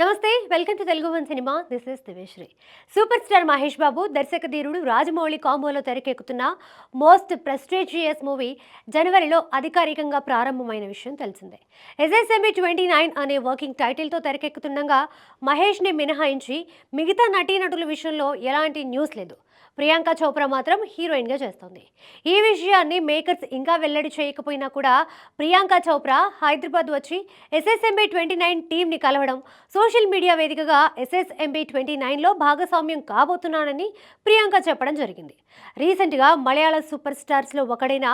నమస్తే welcome to Telugu one cinema. This is దివేశ్రీ super star Mahesh Babu దర్శక ధీరుడు రాజమౌళి కాంబోలో తెరకెక్కుతున్న మోస్ట్ ప్రెస్టేజియస్ మూవీ జనవరిలో అధికారికంగా ప్రారంభమైన విషయం తెలిసిందే. ఎస్ఎస్ఎంఈ ట్వంటీ నైన్ అనే వర్కింగ్ టైటిల్తో తెరకెక్కుతుండగా మహేష్ని మినహాయించి మిగతా నటీనటుల విషయంలో ఎలాంటి న్యూస్ లేదు. ప్రియాంక చోప్రా మాత్రం హీరోయిన్గా చేస్తుంది. ఈ విషయాన్ని మేకర్స్ ఇంకా వెల్లడి చేయకపోయినా కూడా ప్రియాంక చోప్రా హైదరాబాద్ వచ్చి ఎస్ఎస్ఎంబీ ట్వంటీ నైన్ టీంని కలవడం సోషల్ మీడియా వేదికగా ఎస్ఎస్ఎంబీ ట్వంటీ నైన్లో భాగస్వామ్యం కాబోతున్నానని ప్రియాంక చెప్పడం జరిగింది. రీసెంట్గా మలయాళ సూపర్ స్టార్స్లో ఒకడైన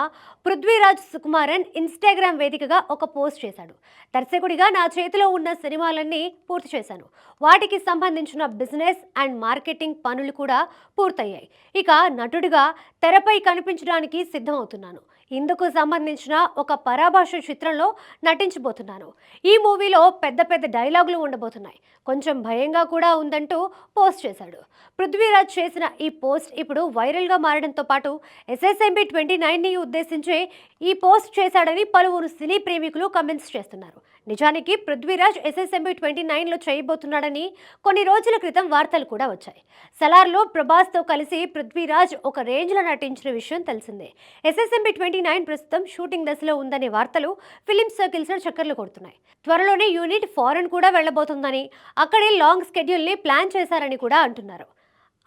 పృథ్వీరాజ్ సుకుమారన్ ఇన్స్టాగ్రామ్ వేదికగా ఒక పోస్ట్ చేశాడు. దర్శకుడిగా నా చేతిలో ఉన్న సినిమాలన్నీ పూర్తి చేశాను. వాటికి సంబంధించిన బిజినెస్ అండ్ మార్కెటింగ్ పనులు కూడా పూర్తయ్యాయి. ఇక నటుడిగా తెరపై కనిపించడానికి సిద్ధమవుతున్నాను. ఇందుకు సంబంధించిన ఒక పరాభాష చిత్రంలో నటించబోతున్నాను. ఈ మూవీలో పెద్ద పెద్ద డైలాగులు ఉండబోతున్నాయి. కొంచెం భయంగా కూడా ఉందంటూ పోస్ట్ చేశాడు. పృథ్వీరాజ్ చేసిన ఈ పోస్ట్ ఇప్పుడు వైరల్గా మారడంతో పాటు ఎస్ఎస్ఎంబి ట్వంటీ నైన్ని ఉద్దేశించే ఈ పోస్ట్ చేశాడని పలువురు సినీ ప్రేమికులు కమెంట్స్ చేస్తున్నారు. నిజానికి పృథ్వీరాజ్ ఎస్ఎస్ఎంబి ట్వంటీ నైన్లో చేయబోతున్నాడని కొన్ని రోజుల క్రితం వార్తలు కూడా వచ్చాయి. సలార్లో ప్రభాస్తో కలిసి పృథ్వీరాజ్ ఒక రేంజ్లో నటించిన విషయం తెలిసిందే. ఎస్ఎస్ఎంబి ట్వంటీ నైన్ ప్రస్తుతం షూటింగ్ దశలో ఉందనే వార్తలు ఫిలిం సర్కిల్స్లో చక్కర్లు కొడుతున్నాయి. త్వరలోనే యూనిట్ ఫారెన్ కూడా వెళ్ళబోతుందని అక్కడే లాంగ్ స్కెడ్యూల్ని ప్లాన్ చేశారని కూడా అంటున్నారు.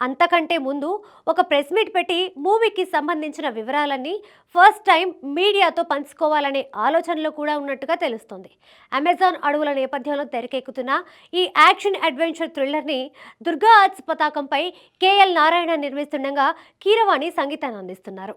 అంతకంటే ముందు ఒక ప్రెస్ మీట్ పెట్టి మూవీకి సంబంధించిన వివరాలన్నీ ఫస్ట్ టైం మీడియాతో పంచుకోవాలనే ఆలోచనలో కూడా ఉన్నట్టుగా తెలుస్తుంది. అమెజాన్ అడవుల నేపథ్యంలో తెరకెక్కుతున్న ఈ యాక్షన్ అడ్వెంచర్ థ్రిల్లర్ని దుర్గా ఆర్ట్స్ పతాకంపై కేఎల్ నారాయణ నిర్మిస్తుండగా కీరవాణి సంగీతాన్ని అందిస్తున్నారు.